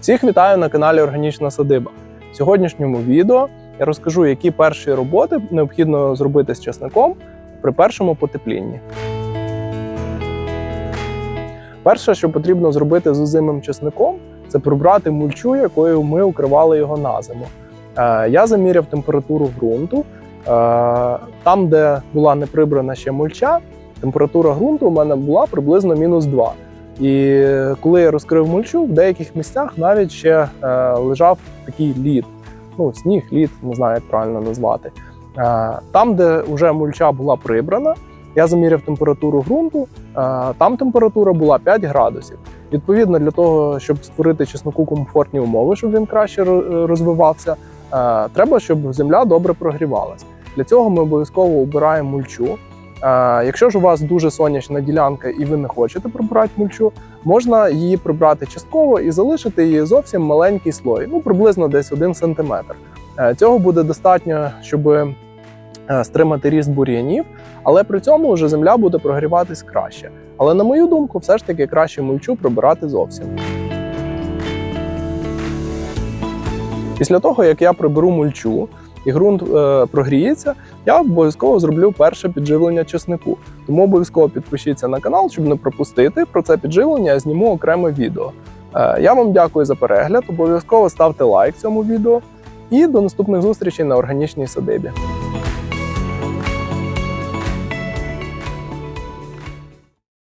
Всіх вітаю на каналі Органічна Садиба. В сьогоднішньому відео я розкажу, які перші роботи необхідно зробити з часником при першому потеплінні. Перше, що потрібно зробити з озимим часником, це прибрати мульчу, якою ми укривали його на зиму. Е, Я заміряв температуру ґрунту. Е, Там, де була не прибрана ще мульча, температура ґрунту у мене була приблизно мінус 2. І коли я розкрив мульчу, в деяких місцях навіть ще е, лежав такий лід. Ну, сніг, лід, не знаю, як правильно назвати. Е, Там, де вже мульча була прибрана, я заміряв температуру ґрунту. е, Там температура була 5 градусів. Відповідно, для того, щоб створити чесноку комфортні умови, щоб він краще розвивався, е, треба, щоб земля добре прогрівалась. Для цього ми обов'язково обираємо мульчу. Е, Якщо ж у вас дуже сонячна ділянка і ви не хочете прибрати мульчу, можна її прибрати частково і залишити її зовсім маленький слой, ну приблизно десь 1 см. Цього буде достатньо, щоб е, стримати ріст бур'янів, але при цьому вже земля буде прогріватись краще. Але на мою думку, все ж таки краще мульчу прибирати зовсім. Після того, як я приберу мульчу і ґрунт е, прогріється, я обов'язково зроблю перше підживлення чеснику. Тому обов'язково підпишіться на канал, щоб не пропустити про це підживлення. Я зніму окреме відео. Е, Я вам дякую за перегляд. Обов'язково ставте лайк цьому відео. І до наступних зустрічей на органічній садибі.